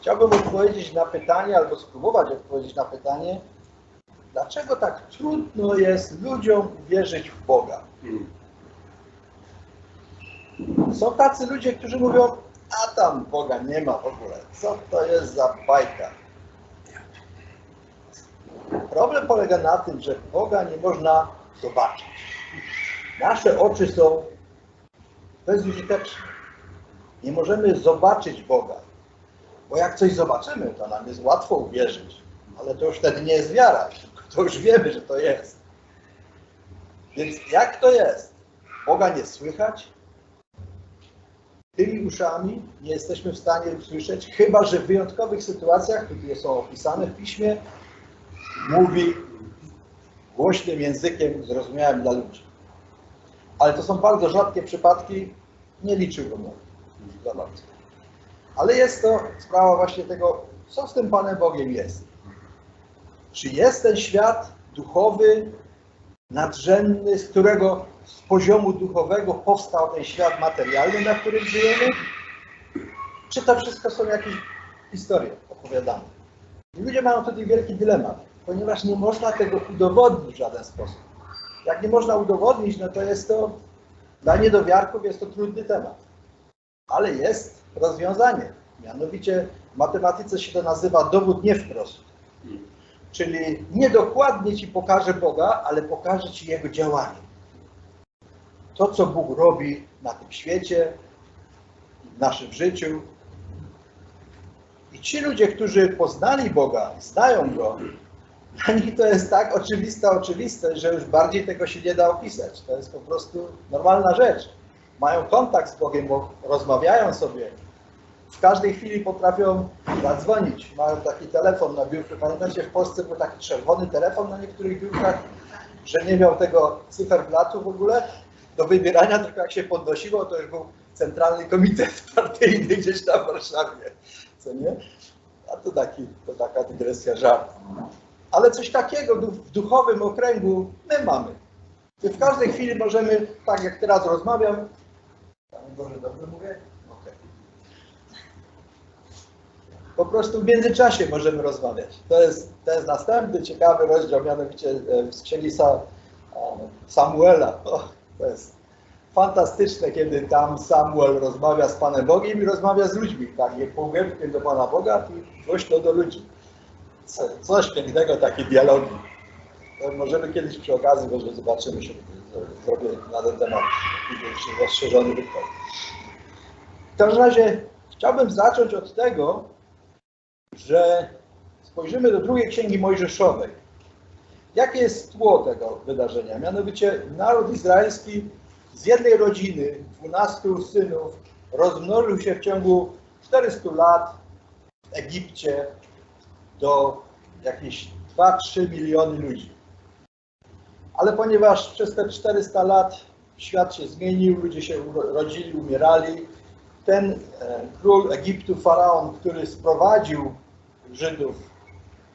Chciałbym odpowiedzieć na pytanie, albo spróbować odpowiedzieć na pytanie, dlaczego tak trudno jest ludziom uwierzyć w Boga. Są tacy ludzie, którzy mówią, a tam Boga nie ma w ogóle. Co to jest za bajka? Problem polega na tym, że Boga nie można zobaczyć. Nasze oczy są bezużyteczne. Nie możemy zobaczyć Boga. Bo jak coś zobaczymy, to nam jest łatwo uwierzyć. Ale to już wtedy nie jest wiara. To już wiemy, że to jest. Więc jak to jest? Boga nie słychać? Tymi uszami nie jesteśmy w stanie usłyszeć, chyba że w wyjątkowych sytuacjach, które są opisane w piśmie, mówi głośnym językiem zrozumiałym dla ludzi. Ale to są bardzo rzadkie przypadki, nie liczyłbym na bardzo. Ale jest to sprawa właśnie tego, co z tym Panem Bogiem jest. Czy jest ten świat duchowy, nadrzędny, z którego z poziomu duchowego powstał ten świat materialny, na którym żyjemy? Czy to wszystko są jakieś historie opowiadane? I ludzie mają tutaj wielki dylemat, ponieważ nie można tego udowodnić w żaden sposób. Jak nie można udowodnić, no to jest to dla niedowiarków jest to trudny temat. Ale jest rozwiązanie. Mianowicie w matematyce się to nazywa dowód nie wprost. Czyli nie dokładnie ci pokażę Boga, ale pokażę ci Jego działanie. To, co Bóg robi na tym świecie, w naszym życiu. I ci ludzie, którzy poznali Boga, znają Go, dla nich to jest tak oczywista oczywistość, że już bardziej tego się nie da opisać. To jest po prostu normalna rzecz. Mają kontakt z Bogiem, bo rozmawiają sobie. W każdej chwili potrafią zadzwonić. Mają taki telefon na biurku. Pamiętacie, w Polsce był taki czerwony telefon na niektórych biurkach, że nie miał tego cyferblatu w ogóle do wybierania, tylko jak się podnosiło, to już był centralny komitet partyjny gdzieś w Warszawie. Co nie? A to, taki, to taka dygresja żart. Ale coś takiego w duchowym okręgu my mamy. W każdej chwili możemy, tak jak teraz rozmawiam, Panie Boże, dobrze mówię? Okej. Po prostu w międzyczasie możemy rozmawiać. To jest, to jest następny ciekawy rozdział, mianowicie e, z księgi Sa, Samuela. O, to jest fantastyczne, kiedy tam Samuel rozmawia z Panem Bogiem i rozmawia z ludźmi. Tak, nie półgębkiem do Pana Boga i głośno do ludzi. Co, coś pięknego, takie dialogi. To możemy kiedyś przy okazji, może zobaczymy się, zrobię na ten temat rozszerzony wykład. W każdym razie chciałbym zacząć od tego, że spojrzymy do drugiej księgi Mojżeszowej. Jakie jest tło tego wydarzenia? Mianowicie naród izraelski z jednej rodziny, 12 synów, rozmnożył się w ciągu 400 lat w Egipcie do jakieś 2-3 miliony ludzi. Ale ponieważ przez te 400 lat świat się zmienił, ludzie się rodzili, umierali, ten e, król Egiptu, faraon, który sprowadził Żydów,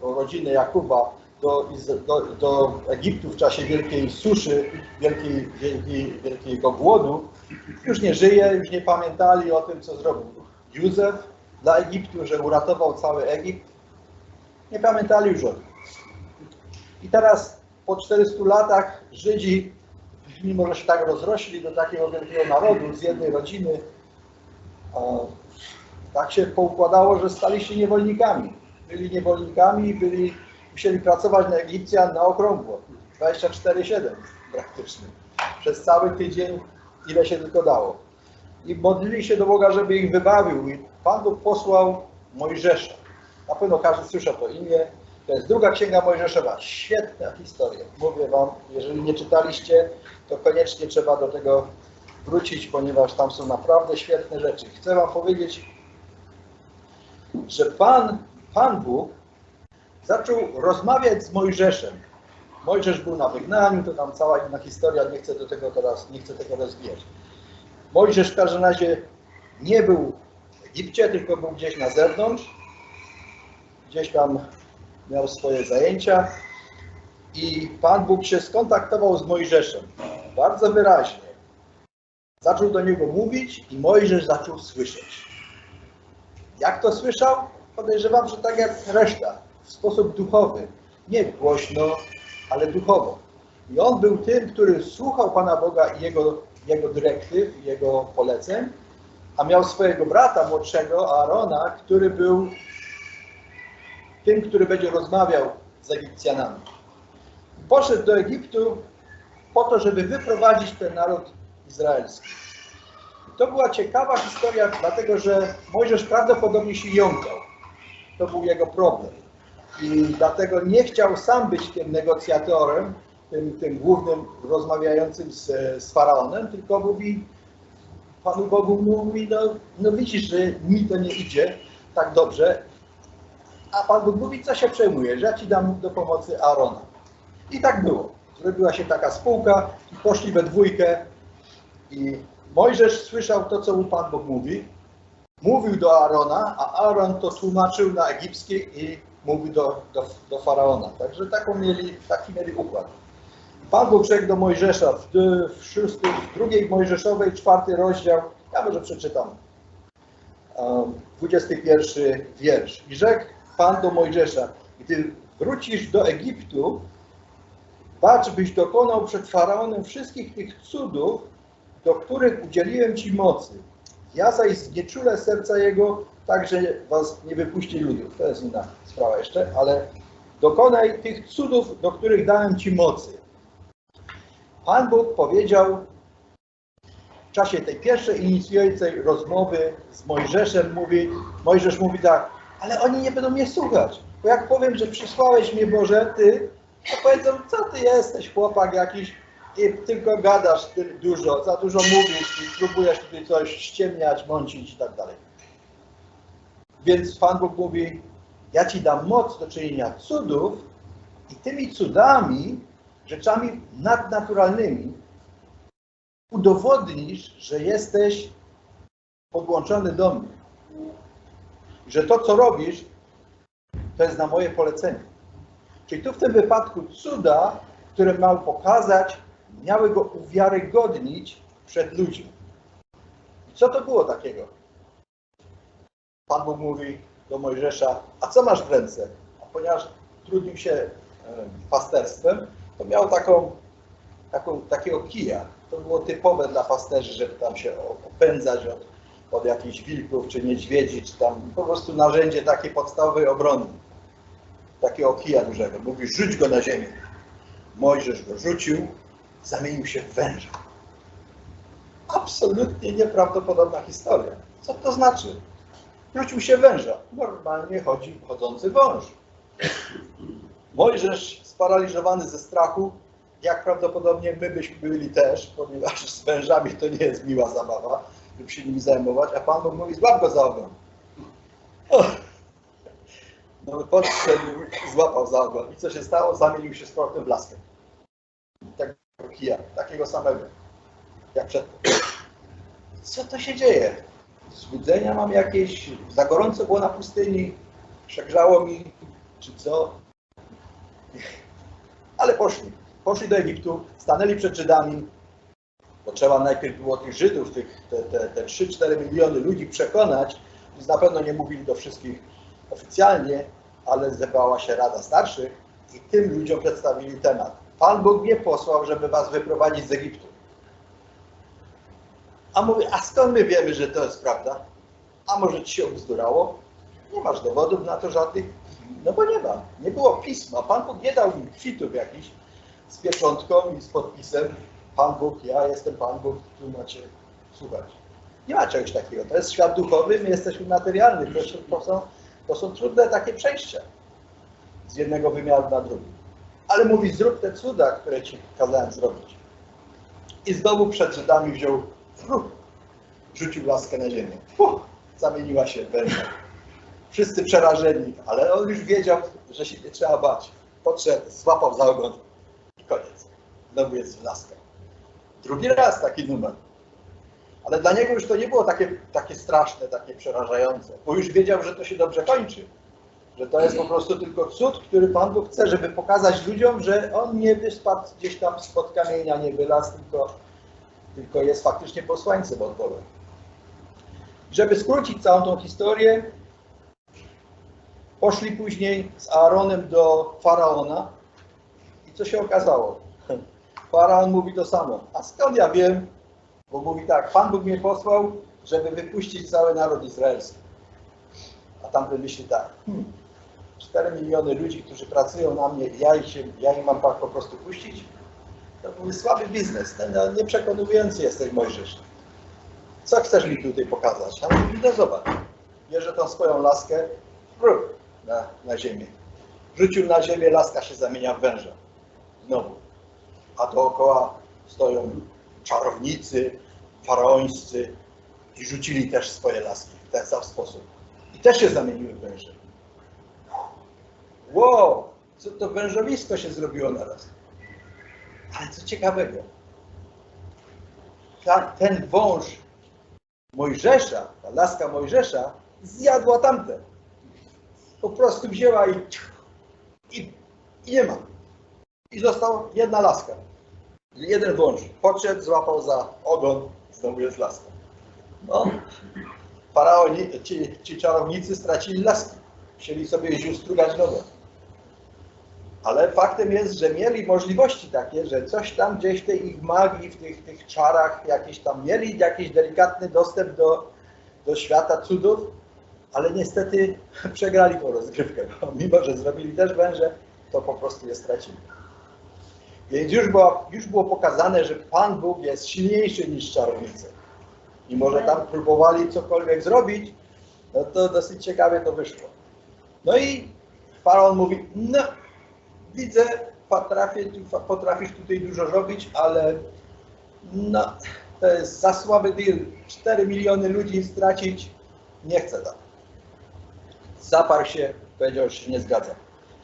do rodziny Jakuba, do, do, do Egiptu w czasie wielkiej suszy, wielkiej, wielkiej, wielkiego głodu, już nie żyje, już nie pamiętali o tym, co zrobił Józef dla Egiptu, że uratował cały Egipt. Nie pamiętali już o tym. I teraz po 400 latach Żydzi, mimo że się tak rozrośli do takiego wielkiego narodu, z jednej rodziny, tak się poukładało, że stali się niewolnikami. Byli niewolnikami i byli, musieli pracować na Egipcjan na okrągło. 24-7 praktycznie. Przez cały tydzień, ile się tylko dało. I modlili się do Boga, żeby ich wybawił. I Pan Bóg posłał Mojżesza. Na pewno każdy słyszał to imię. To jest druga księga Mojżeszowa. Świetna historia. Mówię Wam, jeżeli nie czytaliście, to koniecznie trzeba do tego wrócić, ponieważ tam są naprawdę świetne rzeczy. Chcę Wam powiedzieć, że Pan, Pan Bóg zaczął rozmawiać z Mojżeszem. Mojżesz był na wygnaniu, to tam cała inna historia, nie chcę do tego teraz, nie chcę tego rozwijać. Mojżesz w każdym razie nie był w Egipcie, tylko był gdzieś na zewnątrz. Gdzieś tam miał swoje zajęcia i Pan Bóg się skontaktował z Mojżeszem bardzo wyraźnie. Zaczął do niego mówić i Mojżesz zaczął słyszeć. Jak to słyszał? podejrzewam, że tak jak reszta, w sposób duchowy, nie głośno, ale duchowo. I on był tym, który słuchał Pana Boga i jego, jego dyrektyw, jego poleceń, a miał swojego brata młodszego, Aarona, który był tym, który będzie rozmawiał z Egipcjanami. Poszedł do Egiptu po to, żeby wyprowadzić ten naród izraelski. I to była ciekawa historia, dlatego że Mojżesz prawdopodobnie się jąkał. To był jego problem. I dlatego nie chciał sam być tym negocjatorem, tym, tym głównym rozmawiającym z, z Faraonem, tylko mówi, Panu Bogu mówi, no, no widzisz, że mi to nie idzie tak dobrze, a Pan Bóg mówi, co się przejmuje, że ja Ci dam do pomocy Aarona. I tak było. Zrobiła się taka spółka poszli we dwójkę i Mojżesz słyszał to, co mu Pan Bóg mówi, mówił do Aarona, a Aaron to tłumaczył na egipski i mówił do, do, do Faraona. Także taką mieli, taki mieli układ. Pan Bóg rzekł do Mojżesza w, w, szóstym, w drugiej Mojżeszowej, czwarty rozdział, ja może przeczytam, um, 21 wiersz. I rzekł Pan do Mojżesza, gdy wrócisz do Egiptu, patrz, byś dokonał przed Faraonem wszystkich tych cudów, do których udzieliłem Ci mocy. Ja zaś znieczulę serca jego, tak, że was nie wypuści ludów. To jest inna sprawa jeszcze, ale dokonaj tych cudów, do których dałem Ci mocy. Pan Bóg powiedział w czasie tej pierwszej inicjującej rozmowy z Mojżeszem, mówi, Mojżesz mówi tak, ale oni nie będą mnie słuchać, bo jak powiem, że przysłałeś mnie Boże, Ty, to powiedzą, co Ty jesteś, chłopak jakiś, i tylko gadasz dużo, za dużo mówisz i próbujesz tutaj coś ściemniać, mącić i tak dalej. Więc Pan Bóg mówi, ja Ci dam moc do czynienia cudów i tymi cudami, rzeczami nadnaturalnymi udowodnisz, że jesteś podłączony do mnie. Że to, co robisz, to jest na moje polecenie. Czyli tu w tym wypadku cuda, które miał pokazać, miały go uwiarygodnić przed ludźmi. I co to było takiego? Pan Bóg mówi do Mojżesza, a co masz w ręce? A ponieważ trudnił się e, pasterstwem, to miał taką, taką, takiego kija. To było typowe dla pasterzy, żeby tam się opędzać od, od jakichś wilków, czy niedźwiedzi, czy tam po prostu narzędzie takiej podstawowej obrony. Takiego kija dużego. Mówi, rzuć go na ziemię. Mojżesz go rzucił, zamienił się w węża. Absolutnie nieprawdopodobna historia. Co to znaczy? Rzucił się węża. Normalnie chodzi chodzący wąż. Mojżesz sparaliżowany ze strachu, jak prawdopodobnie my byśmy byli też, ponieważ z wężami to nie jest miła zabawa, żeby się nimi zajmować, a Pan Bóg mówi, złap go za ogon. No podszedł, złapał za ogon. I co się stało? Zamienił się z powrotem w laskę. Kija, takiego samego, jak przedtem. Co to się dzieje? Zbudzenia mam jakieś, za gorąco było na pustyni, przegrzało mi, czy co? Ale poszli. Poszli do Egiptu, stanęli przed Żydami, bo trzeba najpierw było tych Żydów, tych, te, te, te 3-4 miliony ludzi przekonać, więc na pewno nie mówili do wszystkich oficjalnie, ale zebrała się Rada Starszych i tym ludziom przedstawili temat. Pan Bóg mnie posłał, żeby was wyprowadzić z Egiptu. A mówię, a skąd my wiemy, że to jest prawda? A może ci się obzdurało? Nie masz dowodów na to żadnych? No bo nie ma. Nie było pisma. Pan Bóg nie dał mi kwitów jakichś z pieczątką i z podpisem. Pan Bóg, ja jestem Pan Bóg, tu macie słuchać. Nie ma czegoś takiego. To jest świat duchowy, my jesteśmy materialni. To, są, to są trudne takie przejścia z jednego wymiaru na drugi. Ale mówi, zrób te cuda, które ci kazałem zrobić. I znowu przed Żydami wziął, uf, rzucił laskę na ziemię. Uf, zamieniła się węża. Wszyscy przerażeni, ale on już wiedział, że się nie trzeba bać. Podszedł, złapał za ogon i koniec. Znowu jest w laskę. Drugi raz taki numer. Ale dla niego już to nie było takie, takie straszne, takie przerażające, bo już wiedział, że to się dobrze kończy. Że to jest po prostu tylko cud, który Pan Bóg chce, żeby pokazać ludziom, że on nie wyspadł gdzieś tam spod kamienia, nie wylazł, tylko, tylko jest faktycznie posłańcem od Boga. Żeby skrócić całą tą historię, Poszli później z Aaronem do Faraona i co się okazało? Faraon mówi to samo. A skąd ja wiem? Bo mówi tak, Pan Bóg mnie posłał, żeby wypuścić cały naród izraelski. A tamten myśli tak, hmm, 4 miliony ludzi, którzy pracują na mnie, ja, ich się, ja im mam po prostu puścić? To był słaby biznes, ten, nieprzekonujący jesteś Mojżesz. Co chcesz mi tutaj pokazać? On mówi, no zobacz, bierze tą swoją laskę, rób na, na ziemię. Rzucił na ziemię, laska się zamienia w węża. Znowu. A dookoła stoją czarownicy, faraońscy i rzucili też swoje laski w ten sam sposób. I też się zamieniły w węże. Wow, co to wężowisko się zrobiło naraz. Ale co ciekawego, ta, ten wąż Mojżesza, ta laska Mojżesza zjadła tamte. Po prostu wzięła i, i, i nie ma. I została jedna laska. Jeden wąż. Podszedł, złapał za ogon, znowu jest laska. No, faraoni, ci, ci czarownicy stracili laski. Chcieli sobie strugać nogę. Ale faktem jest, że mieli możliwości takie, że coś tam gdzieś w tej ich magii, w tych, tych czarach jakieś tam mieli jakiś delikatny dostęp do, do świata cudów, ale niestety przegrali tą rozgrywkę, bo mimo, że zrobili też węże, to po prostu je stracili. Więc już było, już było pokazane, że Pan Bóg jest silniejszy niż czarownice. I może tam próbowali cokolwiek zrobić, no to dosyć ciekawie to wyszło. No i Faraon mówi, no widzę, potrafię, potrafisz tutaj dużo robić, ale no, to jest za słaby deal. 4 miliony ludzi stracić, nie chcę tak. Zaparł się, powiedział, że się nie zgadza.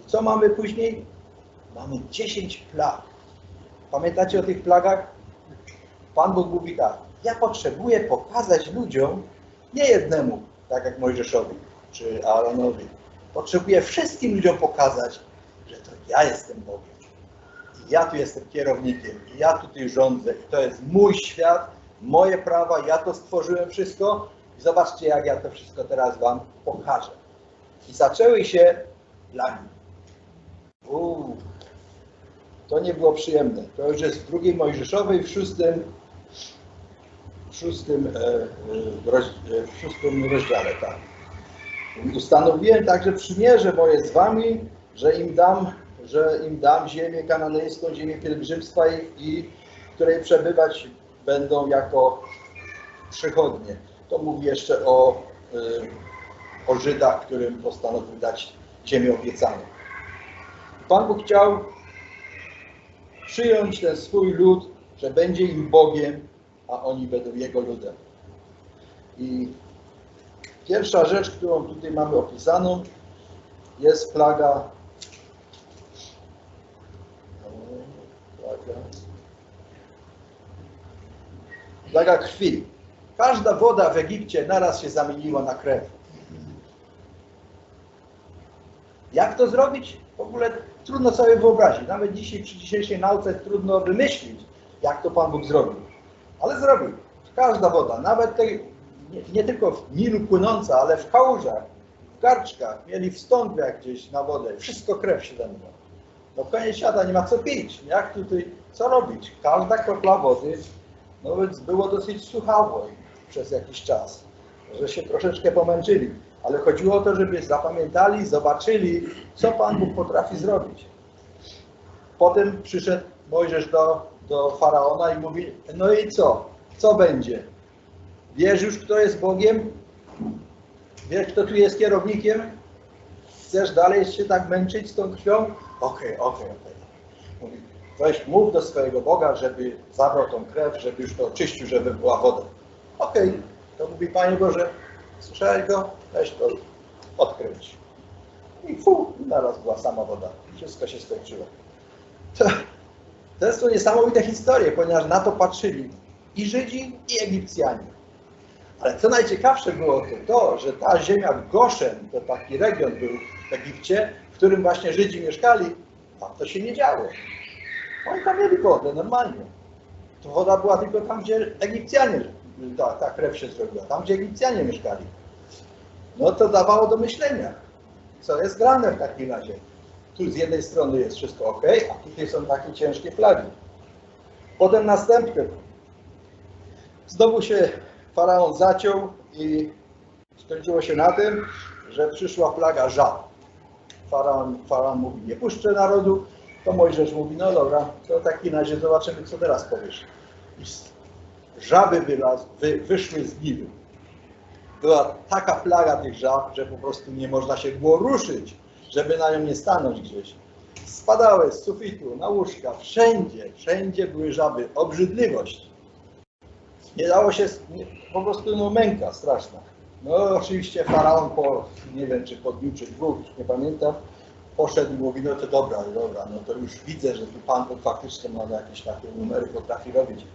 I co mamy później? Mamy 10 plag. Pamiętacie o tych plagach? Pan Bóg mówi tak, ja potrzebuję pokazać ludziom, nie jednemu, tak jak Mojżeszowi czy Aaronowi, potrzebuję wszystkim ludziom pokazać, ja jestem Bogiem. I ja tu jestem kierownikiem, i ja tutaj rządzę, i to jest mój świat, moje prawa, ja to stworzyłem wszystko i zobaczcie, jak ja to wszystko teraz Wam pokażę. I zaczęły się plagi. Uuu, to nie było przyjemne. To już jest w drugiej Mojżeszowej, w szóstym, w szóstym, e, e, e, w szóstym rozdziale, tak. Ustanowiłem także przymierze moje z wami, że im dam, że im dam ziemię kananejską, ziemię pielgrzymstwa i w której przebywać będą jako przychodnie. To mówi jeszcze o, o Żydach, którym postanowił dać ziemię obiecaną. Pan Bóg chciał przyjąć ten swój lud, że będzie im Bogiem, a oni będą Jego ludem. I pierwsza rzecz, którą tutaj mamy opisaną, jest. Plaga, plaga krwi. Każda woda w Egipcie naraz się zamieniła na krew. Jak to zrobić? W ogóle trudno sobie wyobrazić. Nawet dzisiaj, przy dzisiejszej nauce trudno wymyślić, jak to Pan Bóg zrobił. Ale zrobił. Każda woda, nawet tej, nie, nie tylko w Nilu płynąca, ale w kałużach, w garczkach, mieli wstąpiach gdzieś na wodę. Wszystko krew się zamieniła. No koniec świata, nie ma co pić. Jak tutaj, co robić? Każda kropla wody, no więc było dosyć suchawo przez jakiś czas, że się troszeczkę pomęczyli ale chodziło o to, żeby zapamiętali, zobaczyli, co Pan Bóg potrafi zrobić. Potem przyszedł Mojżesz do, do Faraona i mówi, no i co? Co będzie? Wiesz już, kto jest Bogiem? Wiesz, kto tu jest kierownikiem? Chcesz dalej się tak męczyć z tą krwią? Okej, okej, okej. Mówi, weź, mów do swojego Boga, żeby zabrał tą krew, żeby już to oczyścił, żeby była woda. Okej, to mówi, Panie Boże, Słyszałeś go? Weź to odkręć. I fu, naraz była sama woda. Wszystko się skończyło. To, to są niesamowite historie, ponieważ na to patrzyli i Żydzi, i Egipcjanie. Ale co najciekawsze było to, to że ta ziemia Goszen, to taki region był w Egipcie, w którym właśnie Żydzi mieszkali, tam to się nie działo. Oni tam mieli wodę normalnie. To woda była tylko tam, gdzie Egipcjanie ta, ta krew się zrobiła, tam gdzie Egipcjanie mieszkali. No to dawało do myślenia. co jest grane w takim razie. Tu z jednej strony jest wszystko ok, a tutaj są takie ciężkie plagi. Potem następny. Znowu się faraon zaciął i skończyło się na tym, że przyszła plaga żab. Faraon, faraon mówi, nie puszczę narodu, to Mojżesz mówi, no dobra, to takim razie zobaczymy, co teraz powiesz. I żaby wylaz, wy, wyszły z Nilu. Była taka plaga tych żab, że po prostu nie można się było ruszyć, żeby na nią nie stanąć gdzieś. Spadały z sufitu, na łóżka, wszędzie, wszędzie były żaby, obrzydliwość. Nie dało się, po prostu no męka straszna. No oczywiście faraon po, nie wiem czy po dniu czy dwóch, nie pamiętam, poszedł i mówi, no to dobra, dobra, no to już widzę, że tu Pan faktycznie ma jakieś takie numery, potrafi robić.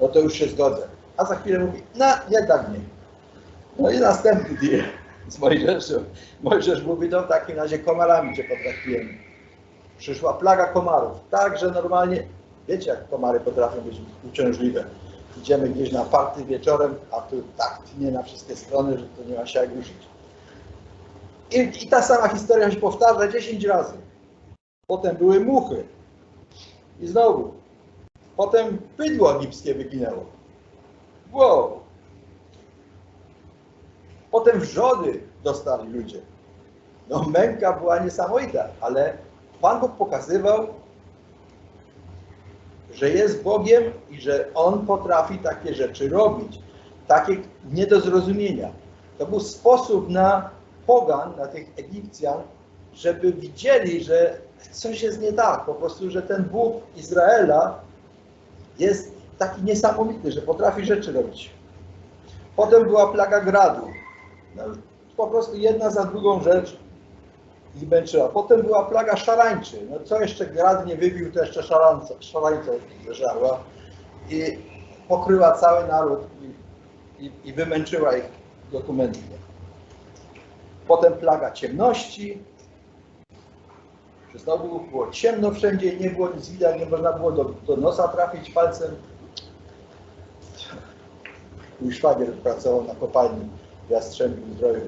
No to już się zgodzę. A za chwilę mówi, no jednak nie. No i następny deal z Mojżeszem. Mojżesz mówi, no w takim razie komarami cię potraktujemy. Przyszła plaga komarów. Tak, że normalnie, wiecie jak komary potrafią być uciążliwe. Idziemy gdzieś na party wieczorem, a tu tak tnie na wszystkie strony, że to nie ma się jak ruszyć. I, I ta sama historia się powtarza 10 razy. Potem były muchy. I znowu. Potem bydło egipskie wyginęło. Wow. Potem wrzody dostali ludzie. No męka była niesamowita, ale Pan Bóg pokazywał, że jest Bogiem i że On potrafi takie rzeczy robić. Takie nie do zrozumienia. To był sposób na pogan, na tych Egipcjan, żeby widzieli, że coś jest nie tak. Po prostu, że ten Bóg Izraela jest taki niesamowity, że potrafi rzeczy robić. Potem była plaga gradu. No, po prostu jedna za drugą rzecz i męczyła. Potem była plaga szarańczy. No co jeszcze grad nie wybił, to jeszcze szarańca, szarańca zeżarła i pokryła cały naród i, i, i wymęczyła ich dokumentnie. Potem plaga ciemności. Znowu było ciemno wszędzie, nie było nic widać, nie można było do, do nosa trafić palcem. Mój szwagier pracował na kopalni w Jastrzębiu Zdroju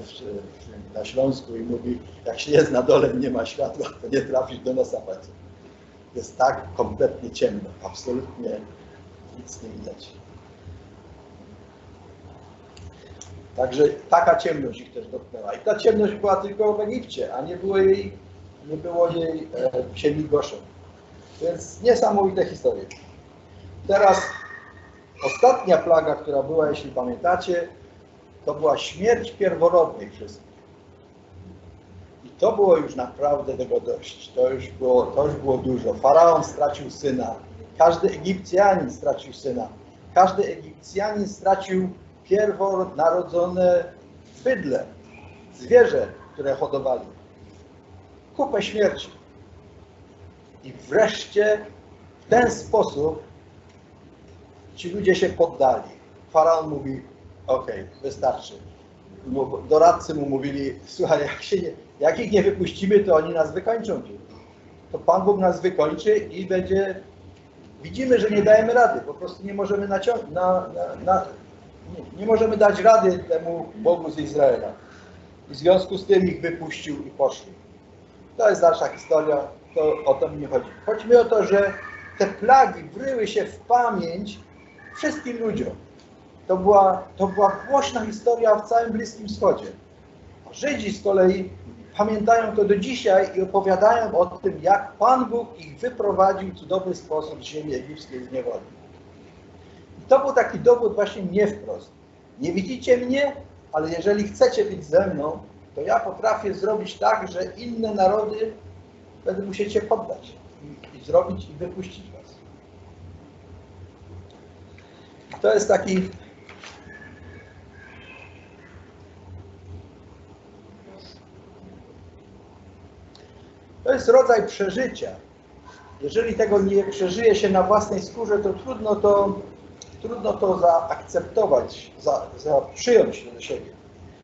na Śląsku i mówi, jak się jest na dole nie ma światła, to nie trafisz do nosa palcem. Jest tak kompletnie ciemno, absolutnie nic nie widać. Także taka ciemność ich też dotknęła. I ta ciemność była tylko w Egipcie, a nie było jej, nie było jej e, w ziemi Goszem. Więc niesamowite historie. Teraz ostatnia plaga, która była, jeśli pamiętacie, to była śmierć pierworodnych wszystkich. I to było już naprawdę tego dość. To już było, to już było dużo. Faraon stracił syna. Każdy Egipcjanin stracił syna. Każdy Egipcjanin stracił pierwonarodzone bydle, zwierzę, które hodowali. Kupę śmierci. I wreszcie w ten sposób ci ludzie się poddali. Faraon mówi, okej, wystarczy. Doradcy mu mówili, słuchaj, jak, się nie, jak ich nie wypuścimy, to oni nas wykończą. To Pan Bóg nas wykończy i będzie... Widzimy, że nie dajemy rady, po prostu nie możemy naciągnąć, na, na, na, nie, nie możemy dać rady temu Bogu z Izraela. I w związku z tym ich wypuścił i poszli. To jest dalsza historia, to o to mi nie chodzi. Chodzi mi o to, że te plagi wryły się w pamięć wszystkim ludziom. To była, to była głośna historia w całym Bliskim Wschodzie. Żydzi z kolei pamiętają to do dzisiaj i opowiadają o tym, jak Pan Bóg ich wyprowadził w cudowny sposób z ziemi egipskiej z niewoli. I to był taki dowód właśnie nie wprost. Nie widzicie mnie, ale jeżeli chcecie być ze mną, to ja potrafię zrobić tak, że inne narody będą musieć się poddać i, i zrobić i wypuścić was. To jest taki To jest rodzaj przeżycia. Jeżeli tego nie przeżyje się na własnej skórze, to trudno to, trudno to zaakceptować, za, za przyjąć do siebie.